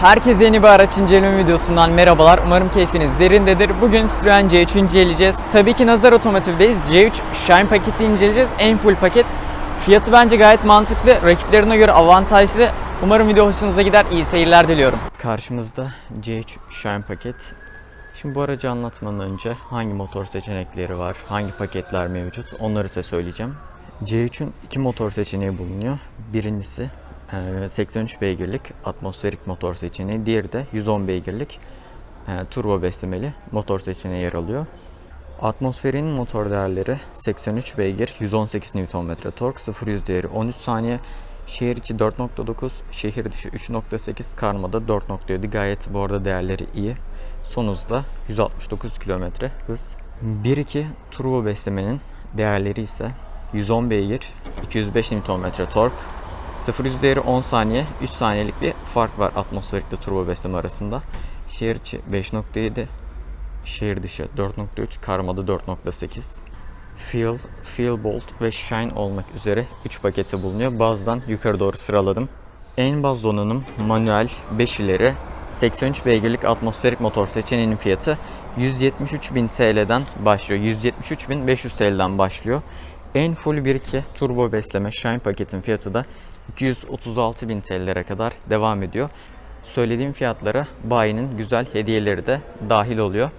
Herkese yeni bir araç inceleme videosundan merhabalar. Umarım keyfiniz yerindedir. Bugün Citroen C3'ü inceleyeceğiz. Tabii ki Nazar Otomotiv'deyiz. C3 Shine paketi inceleyeceğiz. En full paket. Fiyatı bence gayet mantıklı. Rakiplerine göre avantajlı. Umarım video hoşunuza gider. İyi seyirler diliyorum. Karşımızda C3 Shine paket. Şimdi bu aracı anlatmadan önce hangi motor seçenekleri var, hangi paketler mevcut onları size söyleyeceğim. C3'ün iki motor seçeneği bulunuyor. Birincisi 83 beygirlik atmosferik motor seçeneği, diğeri de 110 beygirlik e, turbo beslemeli motor seçeneği yer alıyor. Atmosferin motor değerleri 83 beygir, 118 Nm tork, 0-100 değeri 13 saniye, şehir içi 4.9, şehir dışı 3.8, karmada 4.7 gayet bu arada değerleri iyi. Son hızda 169 km hız. 1.2 turbo beslemenin değerleri ise 110 beygir, 205 Nm tork, 0-100 değeri 10 saniye, 3 saniyelik bir fark var atmosferikle turbo besleme arasında. Şehir içi 5.7, şehir dışı 4.3, karmada 4.8. Feel, Feel Bolt ve Shine olmak üzere 3 paketi bulunuyor. Bazdan yukarı doğru sıraladım. En baz donanım manuel 5 ileri 83 beygirlik atmosferik motor seçeneğinin fiyatı 173.000 TL'den başlıyor. 173.500 TL'den başlıyor. En full 1.2 turbo besleme Shine paketin fiyatı da 236.000 TL'lere kadar devam ediyor. Söylediğim fiyatlara bayinin güzel hediyeleri de dahil oluyor.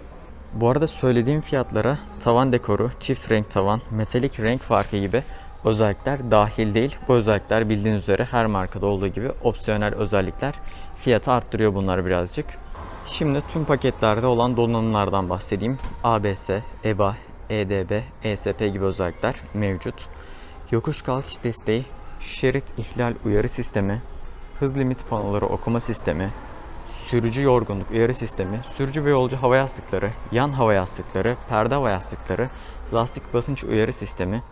Bu arada söylediğim fiyatlara tavan dekoru, çift renk tavan, metalik renk farkı gibi özellikler dahil değil. Bu özellikler bildiğiniz üzere her markada olduğu gibi opsiyonel özellikler. Fiyatı arttırıyor bunlar birazcık. Şimdi tüm paketlerde olan donanımlardan bahsedeyim. ABS, EBA, EDB, ESP gibi özellikler mevcut. Yokuş kalkış desteği, şerit ihlal uyarı sistemi, hız limit panoları okuma sistemi, sürücü yorgunluk uyarı sistemi, sürücü ve yolcu hava yastıkları, yan hava yastıkları, perde hava yastıkları, lastik basınç uyarı sistemi,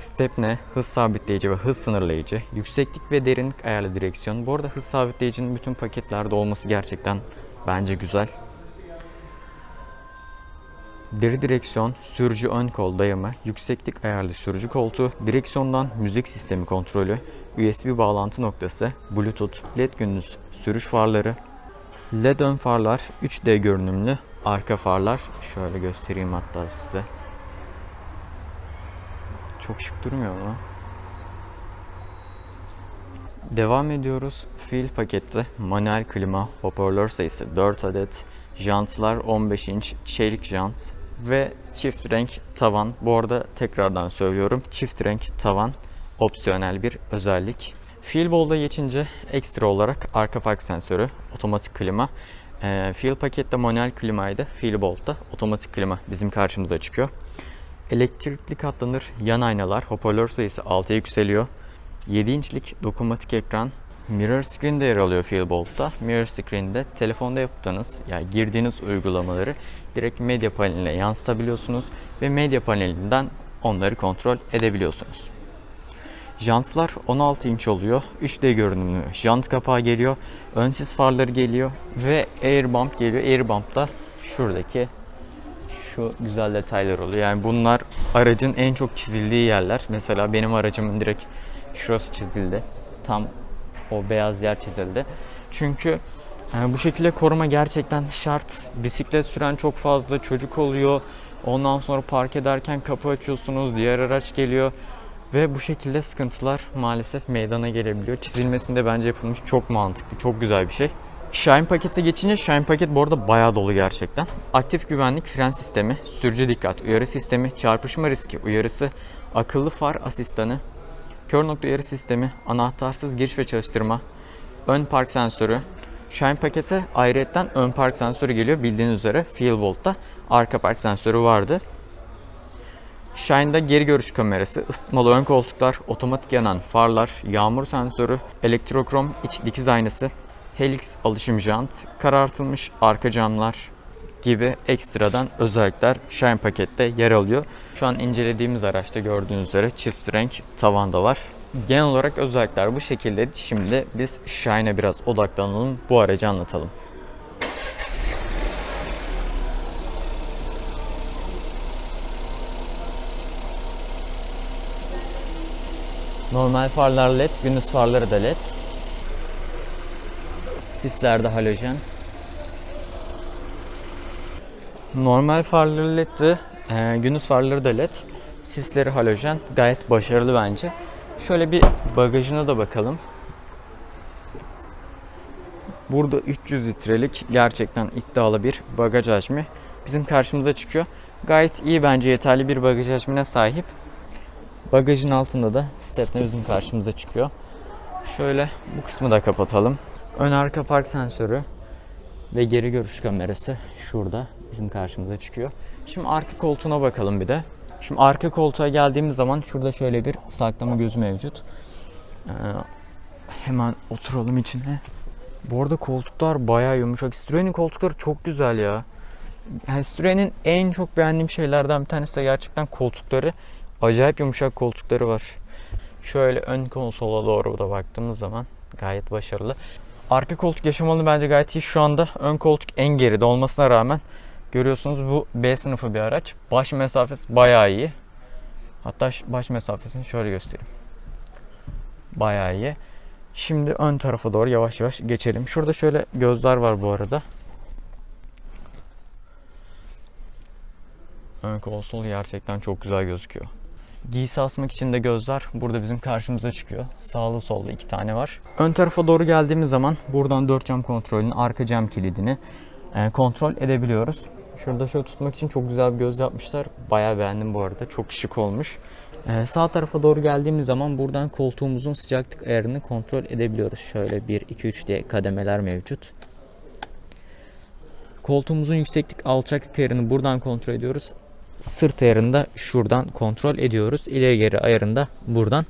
stepne, hız sabitleyici ve hız sınırlayıcı, yükseklik ve derinlik ayarlı direksiyon. Bu arada hız sabitleyicinin bütün paketlerde olması gerçekten bence güzel. Deri direksiyon, sürücü ön kol dayama, yükseklik ayarlı sürücü koltuğu, direksiyondan müzik sistemi kontrolü, USB bağlantı noktası, Bluetooth, LED gündüz sürüş farları, LED ön farlar, 3D görünümlü arka farlar. Şöyle göstereyim hatta size. Çok şık durmuyor mu? Devam ediyoruz. Feel pakette manuel klima, hoparlör sayısı 4 adet, jantlar 15 inç, çelik jant ve çift renk tavan. Bu arada tekrardan söylüyorum. Çift renk tavan opsiyonel bir özellik. Feelball'da geçince ekstra olarak arka park sensörü, otomatik klima. E, Feel pakette manuel klimaydı. Feelball'da otomatik klima bizim karşımıza çıkıyor. Elektrikli katlanır yan aynalar, hoparlör sayısı 6'ya yükseliyor. 7 inçlik dokunmatik ekran, Mirror Screen de yer alıyor Feelbolt'ta. Mirror Screen'de telefonda yaptığınız, yani girdiğiniz uygulamaları direkt medya paneline yansıtabiliyorsunuz ve medya panelinden onları kontrol edebiliyorsunuz. Jantlar 16 inç oluyor. 3D görünümlü jant kapağı geliyor. Ön sis farları geliyor ve air bump geliyor. Air bump da şuradaki şu güzel detaylar oluyor. Yani bunlar aracın en çok çizildiği yerler. Mesela benim aracımın direkt şurası çizildi. Tam o beyaz yer çizildi. Çünkü yani bu şekilde koruma gerçekten şart. Bisiklet süren çok fazla çocuk oluyor. Ondan sonra park ederken kapı açıyorsunuz, diğer araç geliyor. Ve bu şekilde sıkıntılar maalesef meydana gelebiliyor. Çizilmesinde bence yapılmış çok mantıklı, çok güzel bir şey. Shine pakete geçince Shine paket bu arada bayağı dolu gerçekten. Aktif güvenlik fren sistemi, sürücü dikkat uyarı sistemi, çarpışma riski uyarısı, akıllı far asistanı, kör nokta uyarı sistemi, anahtarsız giriş ve çalıştırma, ön park sensörü. Shine pakete ayrıyetten ön park sensörü geliyor. Bildiğiniz üzere Feelbolt'ta arka park sensörü vardı. Shine'da geri görüş kamerası, ısıtmalı ön koltuklar, otomatik yanan farlar, yağmur sensörü, elektrokrom iç dikiz aynası, helix alışım jant, karartılmış arka camlar gibi ekstradan özellikler Shine pakette yer alıyor. Şu an incelediğimiz araçta gördüğünüz üzere çift renk tavanda var. Genel olarak özellikler bu şekilde. Şimdi biz Shine'e biraz odaklanalım. Bu aracı anlatalım. Normal farlar led, gündüz farları da led. Sislerde halojen. Normal farları led'ti. Ee, gündüz farları da led. Sisleri halojen. Gayet başarılı bence. Şöyle bir bagajına da bakalım. Burada 300 litrelik gerçekten iddialı bir bagaj hacmi bizim karşımıza çıkıyor. Gayet iyi bence yeterli bir bagaj hacmine sahip. Bagajın altında da stepne bizim karşımıza çıkıyor. Şöyle bu kısmı da kapatalım. Ön arka park sensörü ve geri görüş kamerası şurada bizim karşımıza çıkıyor. Şimdi arka koltuğuna bakalım bir de. Şimdi arka koltuğa geldiğimiz zaman şurada şöyle bir saklama gözü mevcut. Ee, hemen oturalım içine. Bu arada koltuklar bayağı yumuşak. Citroen'in koltukları çok güzel ya. Yani Citroen'in en çok beğendiğim şeylerden bir tanesi de gerçekten koltukları. Acayip yumuşak koltukları var. Şöyle ön konsola doğru da baktığımız zaman gayet başarılı. Arka koltuk yaşamalı bence gayet iyi. Şu anda ön koltuk en geride olmasına rağmen görüyorsunuz bu B sınıfı bir araç. Baş mesafesi bayağı iyi. Hatta baş mesafesini şöyle göstereyim. Bayağı iyi. Şimdi ön tarafa doğru yavaş yavaş geçelim. Şurada şöyle gözler var bu arada. Ön konsol gerçekten çok güzel gözüküyor. Giysi asmak için de gözler burada bizim karşımıza çıkıyor. Sağlı sollu iki tane var. Ön tarafa doğru geldiğimiz zaman buradan dört cam kontrolünün arka cam kilidini e, kontrol edebiliyoruz. Şurada şöyle tutmak için çok güzel bir göz yapmışlar. Bayağı beğendim bu arada. Çok şık olmuş. E, sağ tarafa doğru geldiğimiz zaman buradan koltuğumuzun sıcaklık ayarını kontrol edebiliyoruz. Şöyle 1, 2, 3 diye kademeler mevcut. Koltuğumuzun yükseklik alçaklık ayarını buradan kontrol ediyoruz sırt ayarını da şuradan kontrol ediyoruz. İleri geri ayarını da buradan.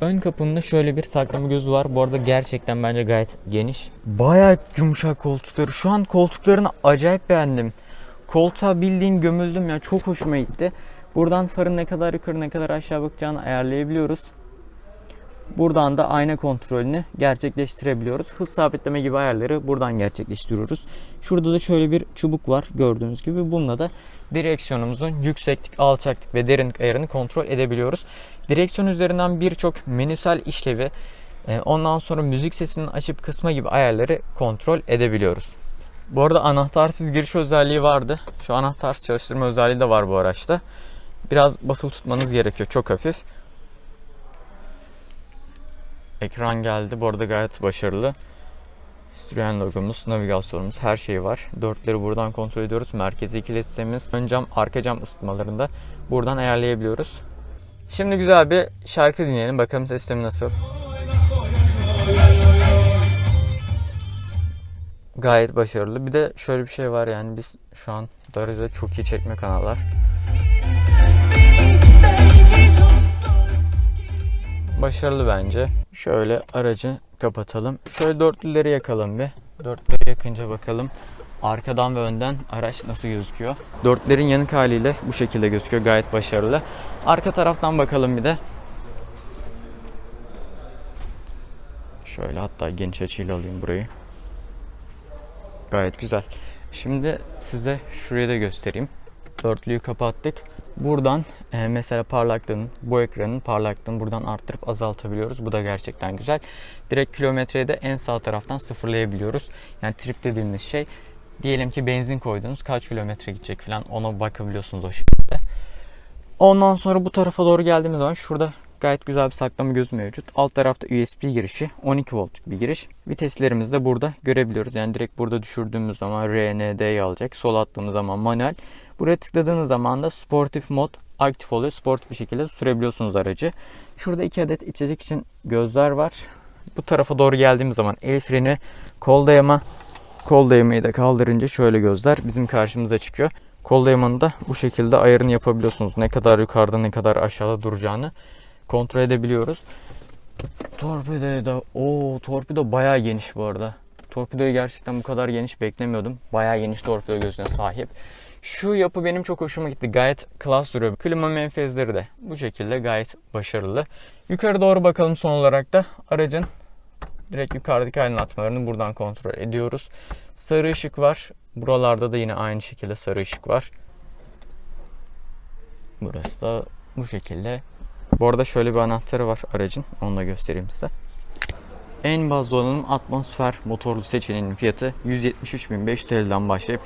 Ön kapında şöyle bir saklama gözü var. Bu arada gerçekten bence gayet geniş. Bayağı yumuşak koltukları. Şu an koltuklarını acayip beğendim. Koltuğa bildiğin gömüldüm ya. Çok hoşuma gitti. Buradan farın ne kadar yukarı ne kadar aşağı bakacağını ayarlayabiliyoruz. Buradan da ayna kontrolünü gerçekleştirebiliyoruz. Hız sabitleme gibi ayarları buradan gerçekleştiriyoruz. Şurada da şöyle bir çubuk var gördüğünüz gibi. Bununla da direksiyonumuzun yükseklik, alçaklık ve derinlik ayarını kontrol edebiliyoruz. Direksiyon üzerinden birçok menüsel işlevi, e, ondan sonra müzik sesinin açıp kısma gibi ayarları kontrol edebiliyoruz. Bu arada anahtarsız giriş özelliği vardı. Şu anahtarsız çalıştırma özelliği de var bu araçta. Biraz basılı tutmanız gerekiyor. Çok hafif. Ekran geldi. Bu arada gayet başarılı. Citroen logomuz, navigasyonumuz, her şey var. Dörtleri buradan kontrol ediyoruz. Merkezi ikili sistemimiz, ön cam, arka cam ısıtmalarını da buradan ayarlayabiliyoruz. Şimdi güzel bir şarkı dinleyelim. Bakalım sistemi nasıl. Gayet başarılı. Bir de şöyle bir şey var yani biz şu an Darıca çok iyi çekme kanallar. Başarılı bence. Şöyle aracı kapatalım. Şöyle dörtlüleri yakalım bir. Dörtleri yakınca bakalım. Arkadan ve önden araç nasıl gözüküyor. Dörtlerin yanık haliyle bu şekilde gözüküyor. Gayet başarılı. Arka taraftan bakalım bir de. Şöyle hatta geniş açıyla alayım burayı. Gayet güzel. Şimdi size şurayı da göstereyim. Dörtlüyü kapattık. Buradan e, mesela parlaklığın, bu ekranın parlaklığını buradan arttırıp azaltabiliyoruz. Bu da gerçekten güzel. Direkt kilometreyi de en sağ taraftan sıfırlayabiliyoruz. Yani trip dediğimiz şey diyelim ki benzin koydunuz kaç kilometre gidecek falan ona bakabiliyorsunuz o şekilde. Ondan sonra bu tarafa doğru geldiğimiz zaman şurada gayet güzel bir saklama gözü mevcut. Alt tarafta USB girişi 12 voltluk bir giriş. Viteslerimizi de burada görebiliyoruz. Yani direkt burada düşürdüğümüz zaman RND'yi alacak. Sol attığımız zaman manuel. Buraya tıkladığınız zaman da sportif mod aktif oluyor. Sport bir şekilde sürebiliyorsunuz aracı. Şurada iki adet içecek için gözler var. Bu tarafa doğru geldiğimiz zaman el freni, kol dayama, kol dayamayı da kaldırınca şöyle gözler bizim karşımıza çıkıyor. Kol dayamanı da bu şekilde ayarını yapabiliyorsunuz. Ne kadar yukarıda ne kadar aşağıda duracağını kontrol edebiliyoruz. Torpidoyu da o torpido bayağı geniş bu arada. Torpidoyu gerçekten bu kadar geniş beklemiyordum. Bayağı geniş torpido gözüne sahip. Şu yapı benim çok hoşuma gitti. Gayet klas duruyor. Klima menfezleri de bu şekilde gayet başarılı. Yukarı doğru bakalım son olarak da aracın direkt yukarıdaki aydınlatmalarını buradan kontrol ediyoruz. Sarı ışık var. Buralarda da yine aynı şekilde sarı ışık var. Burası da bu şekilde. Bu arada şöyle bir anahtarı var aracın. Onu da göstereyim size. En baz donanım atmosfer motorlu seçeneğinin fiyatı 173.500 TL'den başlayıp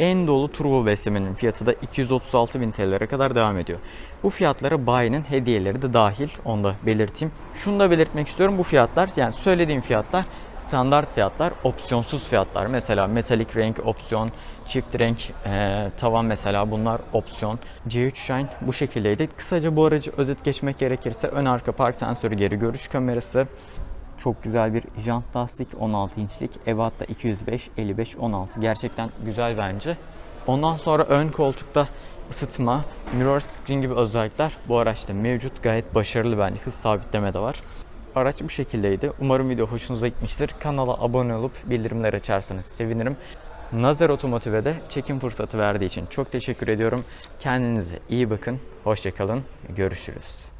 en dolu turbo beslemenin fiyatı da 236.000 TL'lere kadar devam ediyor. Bu fiyatlara bayinin hediyeleri de dahil. Onu da belirteyim. Şunu da belirtmek istiyorum. Bu fiyatlar yani söylediğim fiyatlar standart fiyatlar, opsiyonsuz fiyatlar. Mesela metalik renk opsiyon, çift renk e, tavan mesela bunlar opsiyon. C3 Shine bu şekildeydi. Kısaca bu aracı özet geçmek gerekirse ön arka park sensörü, geri görüş kamerası, çok güzel bir jant lastik 16 inçlik. Evat'ta 205, 55, 16. Gerçekten güzel bence. Ondan sonra ön koltukta ısıtma, mirror screen gibi özellikler bu araçta mevcut. Gayet başarılı bence. Hız sabitleme de var. Araç bu şekildeydi. Umarım video hoşunuza gitmiştir. Kanala abone olup bildirimler açarsanız sevinirim. Nazar Otomotiv'e de çekim fırsatı verdiği için çok teşekkür ediyorum. Kendinize iyi bakın. Hoşçakalın. Görüşürüz.